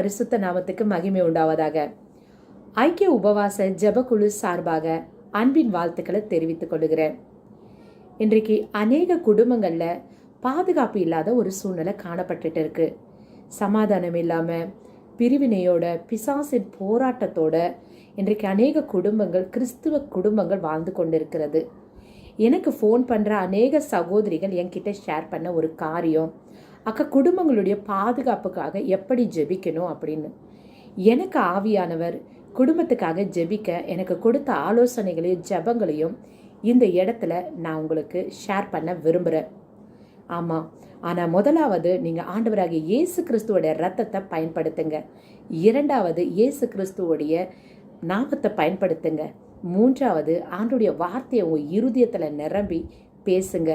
பரிசுத்த நாமத்துக்கு மகிமை உண்டாவதாக. ஐக்கிய உபவாச ஜபக்குழு சார்பாக அன்பின் வாழ்த்துக்களை தெரிவித்துக் கொள்கிறேன். இன்றைக்கு அநேக குடும்பங்களில் பாதுகாப்பு இல்லாத ஒரு சூழ்நிலை காணப்பட்டுட்டு இருக்கு. சமாதானம் இல்லாமல் பிரிவினையோட பிசாசின் போராட்டத்தோட இன்றைக்கு அநேக குடும்பங்கள் கிறிஸ்துவ குடும்பங்கள் வாழ்ந்து கொண்டிருக்கிறது. எனக்கு ஃபோன் பண்ணுற அநேக சகோதரிகள் என்கிட்ட ஷேர் பண்ண ஒரு காரியம் அக்கா குடும்பங்களுடைய பாதுகாப்புக்காக எப்படி ஜெபிக்கணும் அப்படின்னு? எனக்கு ஆவியானவர் குடும்பத்துக்காக ஜெபிக்க எனக்கு கொடுத்த ஆலோசனைகளையும் ஜெபங்களையும் இந்த இடத்துல நான் உங்களுக்கு ஷேர் பண்ண விரும்புகிறேன் ஆமாம் ஆனால் முதலாவது நீங்கள் ஆண்டவராகிய இயேசு கிறிஸ்துவோடைய ரத்தத்தை பயன்படுத்துங்க. இரண்டாவது இயேசு கிறிஸ்துவோடைய நாமத்தை பயன்படுத்துங்க. மூன்றாவது ஆண்டுடைய வார்த்தையை உங்கள் இருதயத்தில் நிரம்பி பேசுங்க.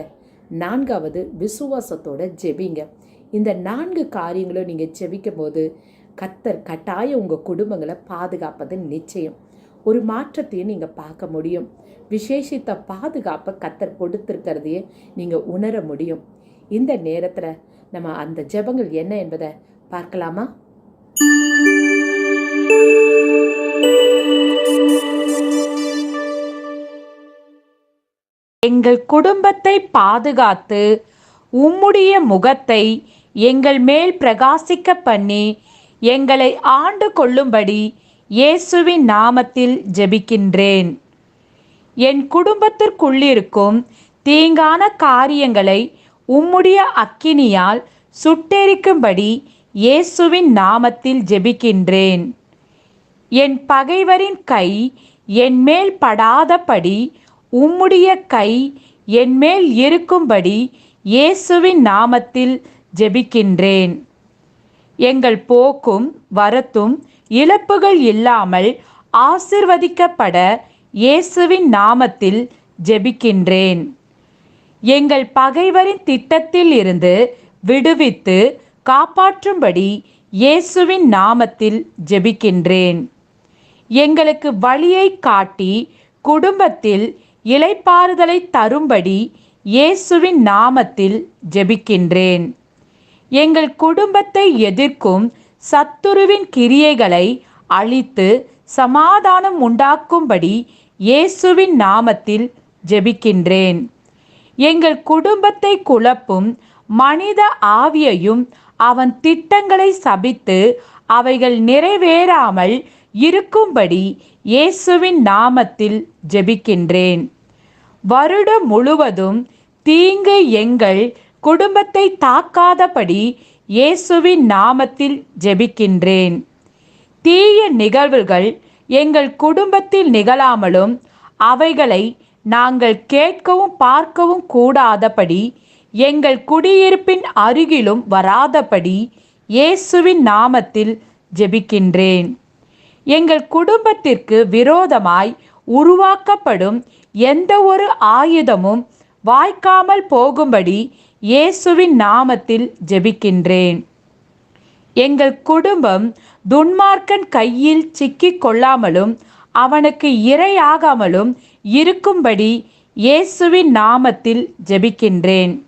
நான்காவது விசுவாசத்தோட ஜெபிங்க. இந்த நான்கு காரியங்களும் நீங்கள் ஜெபிக்கும் போது கத்தர் கட்டாயம் உங்கள் குடும்பங்களை பாதுகாப்பது நிச்சயம். ஒரு மாற்றத்தையும் நீங்கள் பார்க்க முடியும். விசேஷித்த பாதுகாப்பை கத்தர் கொடுத்துருக்கிறதையே நீங்கள் உணர முடியும். இந்த நேரத்தில் நம்ம அந்த ஜெபங்கள் என்ன என்பதை பார்க்கலாமா? எங்கள் குடும்பத்தை பாதுகாத்து உம்முடைய முகத்தை எங்கள் மேல் பிரகாசிக்க பண்ணி எங்களை ஆண்டு கொள்ளும்படி இயேசுவின் நாமத்தில் ஜெபிக்கின்றேன். என் குடும்பத்திற்குள்ளிருக்கும் தீங்கான காரியங்களை உம்முடைய அக்கினியால் சுட்டெரிக்கும்படி இயேசுவின் நாமத்தில் ஜெபிக்கின்றேன். என் பகைவரின் கை என் மேல் படாதபடி உம்முடைய கை என்மேல் இருக்கும்படி இயேசுவின் நாமத்தில் ஜெபிக்கின்றேன். எங்கள் போக்கும் வரத்தும் இழப்புகள் இல்லாமல் ஆசிர்வதிக்கப்பட இயேசுவின் நாமத்தில் ஜெபிக்கின்றேன். எங்கள் பகைவரின் திட்டத்தில் இருந்து விடுவித்து காப்பாற்றும்படி இயேசுவின் நாமத்தில் ஜெபிக்கின்றேன். எங்களுக்கு வழியை காட்டி குடும்பத்தில் இளைப்பாறுதலை தரும்படி இயேசுவின் நாமத்தில் ஜெபிக்கின்றேன். எங்கள் குடும்பத்தை எதிர்க்கும் சத்துருவின் கிரியைகளை அழித்து சமாதானம் உண்டாக்கும்படி இயேசுவின் நாமத்தில் ஜெபிக்கின்றேன். எங்கள் குடும்பத்தை குழப்பும் மனித ஆவியையும் அவன் திட்டங்களை சபித்து அவைகள் நிறைவேறாமல் இருக்கும்படி இயேசுவின் நாமத்தில் ஜெபிக்கின்றேன். வருடம் முழுவதும் தீங்கு எங்கள் குடும்பத்தை தாக்காதபடி இயேசுவின் நாமத்தில் ஜெபிக்கின்றேன். தீய நிகழ்வுகள் எங்கள் குடும்பத்தில் நிகழாமலும் அவைகளை நாங்கள் கேட்கவும் பார்க்கவும் கூடாதபடி எங்கள் குடியிருப்பின் அருகிலும் வராதபடி இயேசுவின் நாமத்தில் ஜெபிக்கின்றேன். எங்கள் குடும்பத்திற்கு விரோதமாய் உருவாக்கப்படும் எந்த ஒரு ஆயுதமும் வாய்க்காமல் போகும்படி இயேசுவின் நாமத்தில் ஜெபிக்கின்றேன். எங்கள் குடும்பம் துன்மார்க்கன் கையில் சிக்கிக் கொள்ளாமலும் அவனுக்கு இரையாகாமலும் இருக்கும்படி இயேசுவின் நாமத்தில் ஜெபிக்கின்றேன்.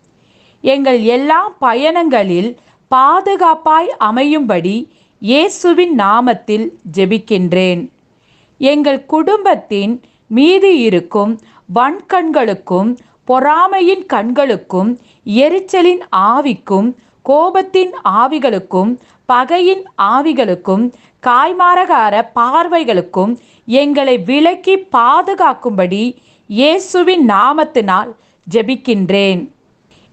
எங்கள் எல்லா பயணங்களில் பாதுகாப்பாய் அமையும்படி இயேசுவின் நாமத்தில் ஜெபிக்கின்றேன். எங்கள் குடும்பத்தின் மீது இருக்கும் வன்கண்களுக்கும் பொறாமையின் கண்களுக்கும் எரிச்சலின் ஆவிக்கும் கோபத்தின் ஆவிகளுக்கும் பகையின் ஆவிகளுக்கும் காய்மாரகார பார்வைகளுக்கும் எங்களை விலக்கி பாதுகாக்கும்படி இயேசுவின் நாமத்தினால் ஜெபிக்கின்றேன்.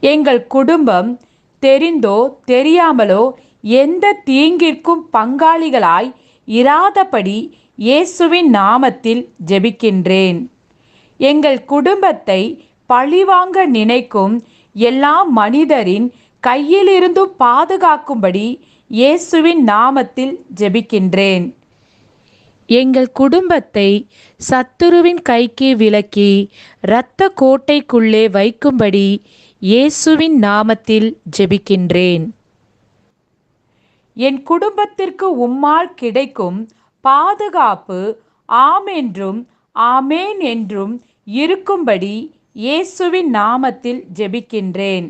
எங்கள் குடும்பம் தெரிந்தோ தெரியாமலோ எந்த தீங்கிற்கும் பங்காளிகளாய் இராதபடி இயேசுவின் நாமத்தில் ஜெபிக்கின்றேன். எங்கள் குடும்பத்தை பழிவாங்க நினைக்கும் எல்லா மனிதரின் கையிலிருந்தும் பாதுகாக்கும்படி இயேசுவின் நாமத்தில் ஜெபிக்கின்றேன். எங்கள் குடும்பத்தை சத்துருவின் கைக்கு விலக்கி இரத்த கோட்டைக்குள்ளே வைக்கும்படி இயேசுவின் நாமத்தில் ஜெபிக்கின்றேன். என் குடும்பத்திற்கு உம்மால் கிடைக்கும் பாதுகாப்பு ஆம் என்றும் ஆமேன் என்றும் இருக்கும்படி இயேசுவின் நாமத்தில் ஜெபிக்கின்றேன்.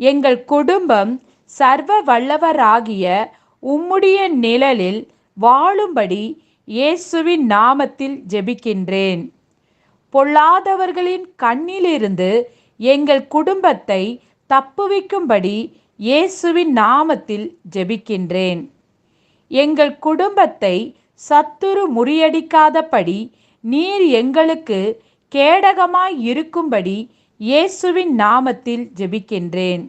எங்கள் குடும்பம் சர்வ வல்லவராகிய உம்முடைய நிழலில் வாழும்படி இயேசுவின் நாமத்தில் ஜெபிக்கின்றேன். பொல்லாதவர்களின் கண்ணிலிருந்து எங்கள் குடும்பத்தை தப்புவிக்கும்படி இயேசுவின் நாமத்தில் ஜெபிக்கின்றேன். எங்கள் குடும்பத்தை சத்துரு முறியடிக்காதபடி நீர் எங்களுக்கு கேடகமாய் இருக்கும்படி இயேசுவின் நாமத்தில் ஜெபிக்கின்றேன்.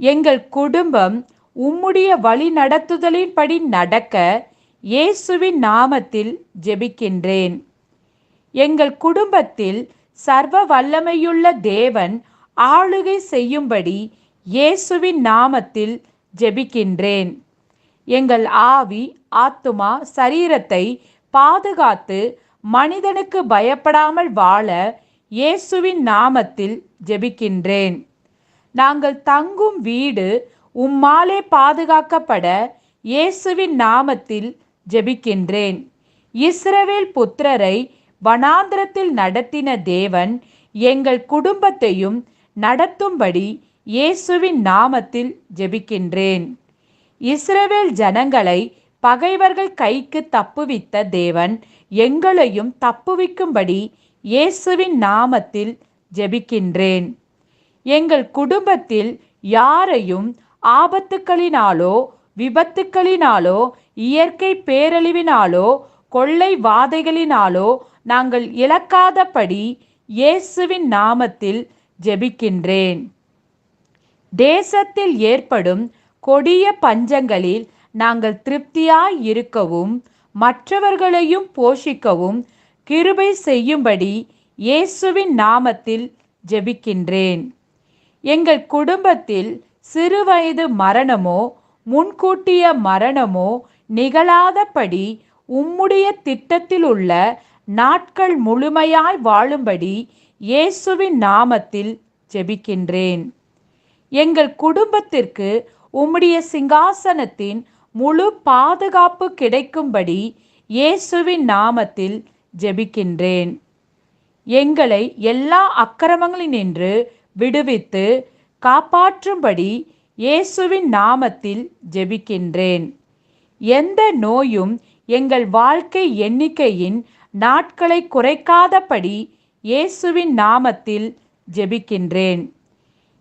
எங்கள் குடும்பம் உம்முடைய வழி நடத்துதலின்படி நடக்க இயேசுவின் நாமத்தில் ஜெபிக்கின்றேன். எங்கள் குடும்பத்தில் சர்வ வல்லமையுள்ள தேவன் ஆளுகை செய்யும்படி இயேசுவின் நாமத்தில் ஜெபிக்கின்றேன். எங்கள் ஆவி ஆத்துமா சரீரத்தை பாதுகாத்து மனிதனுக்கு பயப்படாமல் வாழ இயேசுவின் நாமத்தில் ஜெபிக்கின்றேன். நாங்கள் தங்கும் வீடு உம்மாலே பாதுகாக்கப்பட இயேசுவின் நாமத்தில் ஜெபிக்கின்றேன். இஸ்ரவேல் புத்திரரை வனாந்திரத்தில் நடத்தின தேவன் எங்கள் குடும்பத்தையும் நடத்தும்படி இயேசுவின் நாமத்தில் ஜெபிக்கின்றேன். இஸ்ரவேல் ஜனங்களை பகைவர்கள் கைக்கு தப்புவித்த தேவன் எங்களையும் தப்புவிக்கும்படி இயேசுவின் நாமத்தில் ஜெபிக்கின்றேன். எங்கள் குடும்பத்தில் யாரையும் ஆபத்துக்களினாலோ விபத்துக்களினாலோ இயற்கை பேரழிவினாலோ கொள்ளை வாதைகளினாலோ நாங்கள் இழக்காதபடி இயேசுவின் நாமத்தில் ஜெபிக்கின்றேன். தேசத்தில் ஏற்படும் கொடிய பஞ்சங்களில் நாங்கள் திருப்தியாய் இருக்கவும் மற்றவர்களையும் போஷிக்கவும் கிருபை செய்யும்படி இயேசுவின் நாமத்தில் ஜெபிக்கின்றேன். எங்கள் குடும்பத்தில் சிறுவயது மரணமோ முன்கூட்டிய மரணமோ நிகழாதபடி உம்முடைய திட்டத்தில் உள்ள நாட்கள் முழுமையாய் வாழும்படி இயேசுவின் நாமத்தில் ஜெபிக்கின்றேன். எங்கள் குடும்பத்திற்கு உம்முடைய சிங்காசனத்தின் முழு பாதுகாப்பு கிடைக்கும்படி இயேசுவின் நாமத்தில் ஜெபிக்கின்றேன். எங்களை எல்லா அக்கிரமங்களினின்று விடுவித்து காப்பாற்றும்படி இயேசுவின் நாமத்தில் ஜெபிக்கின்றேன். எந்த நோயும் எங்கள் வாழ்க்கை எண்ணிக்கையின் நாட்களை குறைக்காதபடி இயேசுவின் நாமத்தில் ஜெபிக்கின்றேன்.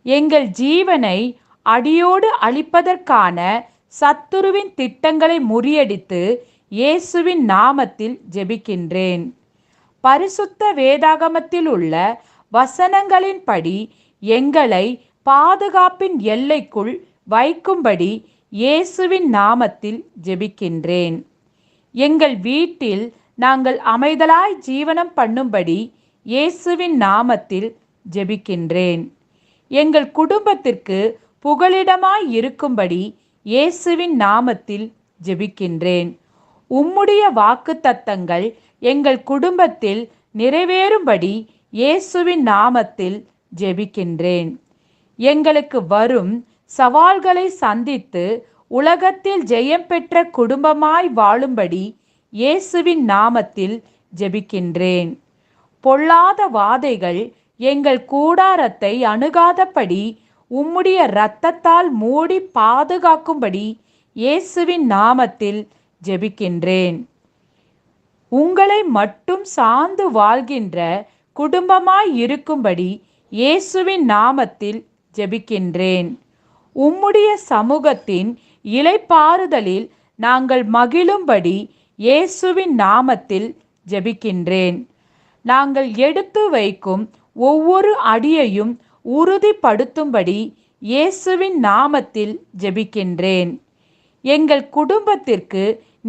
எங்கள் ஜீவனை அடியோடு அழிப்பதற்கான சத்துருவின் திட்டங்களை முறியடித்து இயேசுவின் நாமத்தில் ஜெபிக்கின்றேன். பரிசுத்த வேதாகமத்தில் உள்ள வசனங்களின்படி எங்களை பாதுகாப்பின் எல்லைக்குள் வைக்கும்படி இயேசுவின் நாமத்தில் ஜெபிக்கின்றேன். எங்கள் வீட்டில் நாங்கள் அமைதலாய் ஜீவனம் பண்ணும்படி இயேசுவின் நாமத்தில் ஜெபிக்கின்றேன். எங்கள் குடும்பத்திற்கு புகலிடமாய் இருக்கும்படி இயேசுவின் நாமத்தில் ஜெபிக்கின்றேன். உம்முடைய வாக்குத்தத்தங்கள் எங்கள் குடும்பத்தில் நிறைவேறும்படி இயேசுவின் நாமத்தில் ஜெபிக்கின்றேன். எங்களுக்கு வரும் சவால்களை சந்தித்து உலகத்தில் ஜெயம் பெற்ற குடும்பமாய் வாழும்படி இயேசுவின் நாமத்தில் ஜெபிக்கின்றேன். பொல்லாத வாதைகள் எங்கள் கூடாரத்தை அணுகாதபடி உம்முடைய இரத்தத்தால் மூடி பாதுகாக்கும்படி இயேசுவின் நாமத்தில் ஜெபிக்கின்றேன். உங்களை மட்டும் சார்ந்து வாழ்கின்ற குடும்பமாய் இருக்கும்படி இயேசுவின் நாமத்தில் ஜெபிக்கின்றேன். உம்முடைய சமூகத்தின் இலைப்பாறுதலில் நாங்கள் மகிழும்படி இயேசுவின் நாமத்தில் ஜெபிக்கின்றேன். நாங்கள் எடுத்து வைக்கும் ஒவ்வொரு அடியையும் உறுதிப்படுத்தும்படி இயேசுவின் நாமத்தில் ஜெபிக்கின்றேன். எங்கள் குடும்பத்திற்கு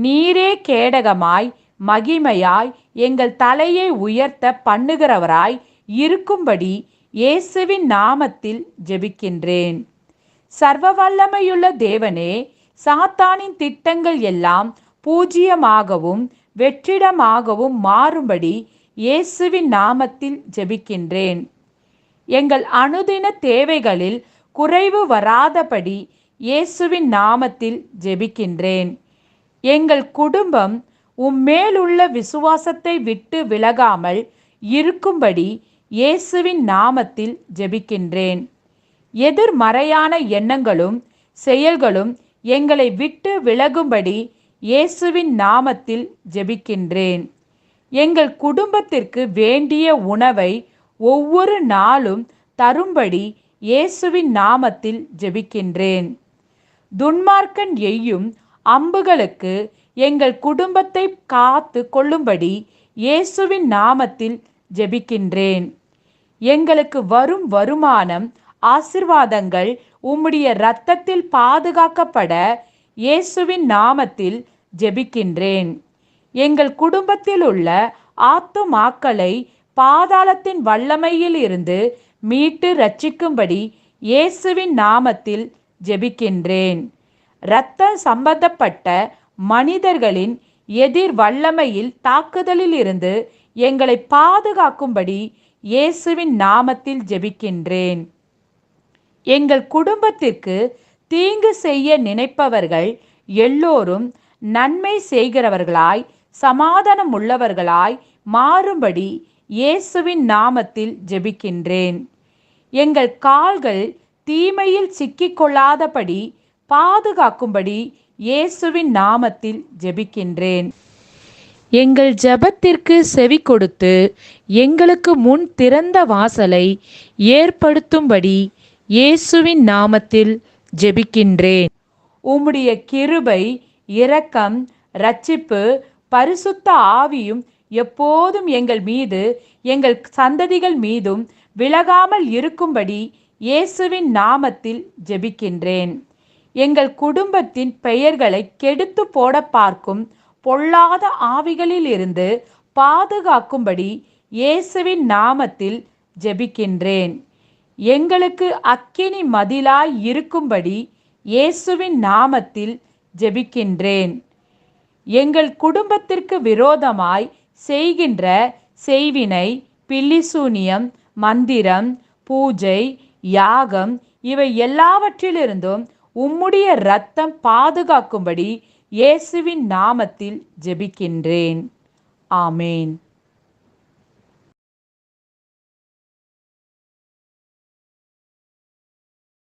நீரே கேடகமாய் மகிமையாய் எங்கள் தலையை உயர்த்த பண்ணுகிறவராய் இருக்கும்படி இயேசுவின் நாமத்தில் ஜெபிக்கின்றேன். சர்வ வல்லமையுள்ள தேவனே சாத்தானின் திட்டங்கள் எல்லாம் பூஜ்யமாகவும் வெற்றிடமாகவும் மாறும்படி இயேசுவின் நாமத்தில் ஜெபிக்கின்றேன். எங்கள் அனுதின தேவைகளில் குறைவு வராதபடி இயேசுவின் நாமத்தில் ஜெபிக்கின்றேன். எங்கள் குடும்பம் உம்மேலுள்ள விசுவாசத்தை விட்டு விலகாமல் இருக்கும்படி இயேசுவின் நாமத்தில் ஜெபிக்கின்றேன். எதிர்மறையான எண்ணங்களும் செயல்களும் எங்களை விட்டு விலகும்படி இயேசுவின் நாமத்தில் ஜெபிக்கின்றேன். எங்கள் குடும்பத்திற்கு வேண்டிய உணவை ஒவ்வொரு நாளும் தரும்படி இயேசுவின் நாமத்தில் ஜெபிக்கின்றேன். துன்மார்க்கன் எய்யும் அம்புகளுக்கு எங்கள் குடும்பத்தை காத்து கொள்ளும்படி இயேசுவின் நாமத்தில் ஜெபிக்கின்றேன். எங்களுக்கு வரும் வருமானம் ஆசிர்வாதங்கள் உம்முடைய இரத்தத்தில் பாதுகாக்கப்பட இயேசுவின் நாமத்தில் ஜெபிக்கின்றேன். எங்கள் குடும்பத்தில் உள்ள ஆத்துமாக்களை பாதாளத்தின் வல்லமையில் இருந்து மீட்டு ரட்சிக்கும்படி இயேசுவின் நாமத்தில் ஜெபிக்கின்றேன். இரத்த சம்பந்தப்பட்ட மனிதர்களின் எதிர் வல்லமையில் தாக்குதலில் இருந்து எங்களை பாதுகாக்கும்படி இயேசுவின் நாமத்தில் ஜெபிக்கின்றேன். எங்கள் குடும்பத்திற்கு தீங்கு செய்ய நினைப்பவர்கள் எல்லோரும் நன்மை செய்கிறவர்களாய் சமாதானம் உள்ளவர்களாய் மாறும்படி இயேசுவின் நாமத்தில் ஜெபிக்கின்றேன். எங்கள் கால்கள் தீமையில் சிக்கிக்கொள்ளாதபடி பாதுகாக்கும்படி இயேசுவின் நாமத்தில் ஜெபிக்கின்றேன். எங்கள் ஜெபத்திற்கு செவி கொடுத்து எங்களுக்கு முன் திறந்த வாசலை ஏற்படுத்தும்படி இயேசுவின் நாமத்தில் ஜெபிக்கின்றேன். உம்முடைய கிருபை இரக்கம் ரட்சிப்பு பரிசுத்த ஆவியும் எப்போதும் எங்கள் மீது எங்கள் சந்ததிகள் மீதும் விலகாமல் இருக்கும்படி இயேசுவின் நாமத்தில் ஜெபிக்கின்றேன். எங்கள் குடும்பத்தின் பெயர்களை கெடுத்து போட பார்க்கும் பொல்லாத ஆவிகளில் இருந்து பாதுகாக்கும்படி இயேசுவின் நாமத்தில் ஜெபிக்கின்றேன். எங்களுக்கு அக்கினி மதிலாய் இருக்கும்படி இயேசுவின் நாமத்தில் ஜெபிக்கின்றேன். எங்கள் குடும்பத்திற்கு விரோதமாய் செய்கின்ற செய்வினை பில்லிசூனியம் மந்திரம் பூஜை யாகம் இவை எல்லாவற்றிலிருந்தும் உம்முடைய இரத்தம் பாதுகாக்கும்படி இயேசுவின் நாமத்தில் ஜெபிக்கின்றேன். ஆமேன்.